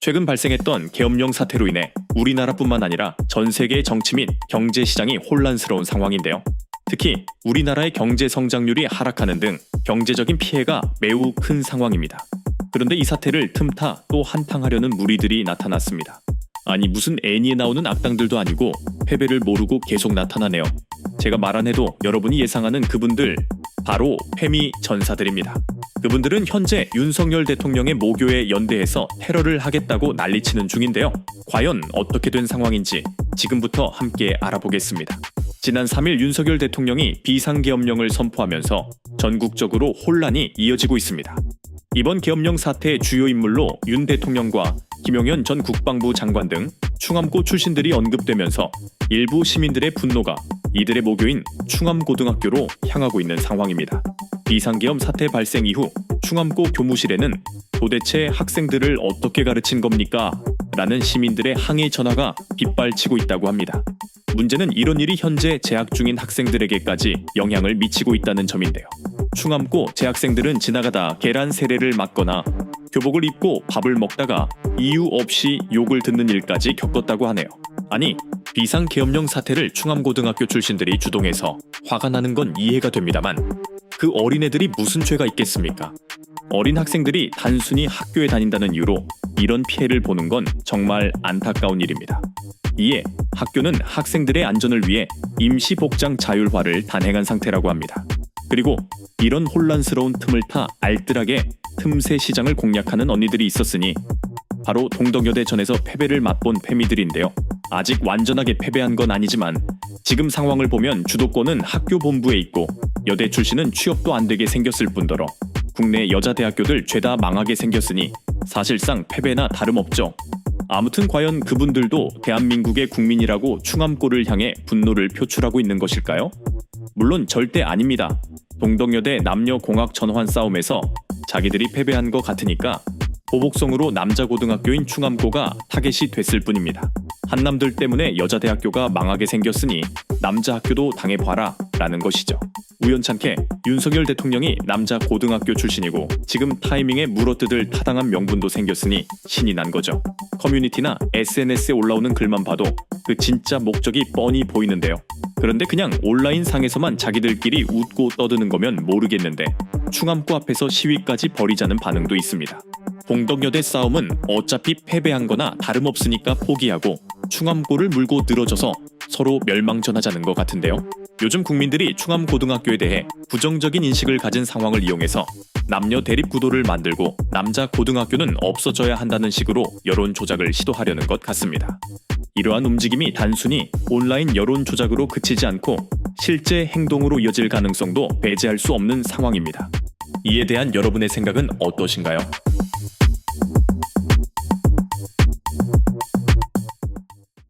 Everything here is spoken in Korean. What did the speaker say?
최근 발생했던 계엄령 사태로 인해 우리나라뿐만 아니라 전 세계의 정치 및 경제 시장이 혼란스러운 상황인데요. 특히 우리나라의 경제 성장률이 하락하는 등 경제적인 피해가 매우 큰 상황입니다. 그런데 이 사태를 틈타 또 한탕하려는 무리들이 나타났습니다. 아니 무슨 애니에 나오는 악당들도 아니고 패배를 모르고 계속 나타나네요. 제가 말안 해도 여러분이 예상하는 그분들 바로 페미 전사들입니다. 그분들은 현재 윤석열 대통령의 모교에 연대해서 테러를 하겠다고 난리치는 중인데요. 과연 어떻게 된 상황인지 지금부터 함께 알아보겠습니다. 지난 3일 윤석열 대통령이 비상계엄령을 선포하면서 전국적으로 혼란이 이어지고 있습니다. 이번 계엄령 사태의 주요 인물로 윤 대통령과 김용현 전 국방부 장관 등 충암고 출신들이 언급되면서 일부 시민들의 분노가 이들의 모교인 충암고등학교로 향하고 있는 상황입니다. 비상계엄 사태 발생 이후 충암고 교무실에는 도대체 학생들을 어떻게 가르친 겁니까? 라는 시민들의 항의 전화가 빗발치고 있다고 합니다. 문제는 이런 일이 현재 재학 중인 학생들에게까지 영향을 미치고 있다는 점인데요. 충암고 재학생들은 지나가다 계란 세례를 맞거나 교복을 입고 밥을 먹다가 이유 없이 욕을 듣는 일까지 겪었다고 하네요. 아니 비상 계엄령 사태를 충암고등학교 출신들이 주동해서 화가 나는 건 이해가 됩니다만 그 어린애들이 무슨 죄가 있겠습니까? 어린 학생들이 단순히 학교에 다닌다는 이유로 이런 피해를 보는 건 정말 안타까운 일입니다. 이에 학교는 학생들의 안전을 위해 임시 복장 자율화를 단행한 상태라고 합니다. 그리고 이런 혼란스러운 틈을 타 알뜰하게 틈새 시장을 공략하는 언니들이 있었으니 바로 동덕여대 전에서 패배를 맛본 패미들인데요. 아직 완전하게 패배한 건 아니지만 지금 상황을 보면 주도권은 학교 본부에 있고 여대 출신은 취업도 안 되게 생겼을 뿐더러 국내 여자 대학교들 죄다 망하게 생겼으니 사실상 패배나 다름없죠. 아무튼 과연 그분들도 대한민국의 국민이라고 충암고를 향해 분노를 표출하고 있는 것일까요? 물론 절대 아닙니다. 동덕여대 남녀 공학 전환 싸움에서 자기들이 패배한 것 같으니까 보복성으로 남자 고등학교인 충암고가 타겟이 됐을 뿐입니다. 한남들 때문에 여자 대학교가 망하게 생겼으니 남자 학교도 당해봐라 라는 것이죠. 우연찮게 윤석열 대통령이 남자 고등학교 출신이고 지금 타이밍에 물어뜯을 타당한 명분도 생겼으니 신이 난 거죠. 커뮤니티나 SNS에 올라오는 글만 봐도 그 진짜 목적이 뻔히 보이는데요. 그런데 그냥 온라인 상에서만 자기들끼리 웃고 떠드는 거면 모르겠는데 충암고 앞에서 시위까지 벌이자는 반응도 있습니다. 동덕여대 싸움은 어차피 패배한 거나 다름없으니까 포기하고 충암고를 물고 늘어져서 서로 멸망전하자는 것 같은데요. 요즘 국민들이 충암고등학교에 대해 부정적인 인식을 가진 상황을 이용해서 남녀 대립 구도를 만들고 남자 고등학교는 없어져야 한다는 식으로 여론 조작을 시도하려는 것 같습니다. 이러한 움직임이 단순히 온라인 여론 조작으로 그치지 않고 실제 행동으로 이어질 가능성도 배제할 수 없는 상황입니다. 이에 대한 여러분의 생각은 어떠신가요?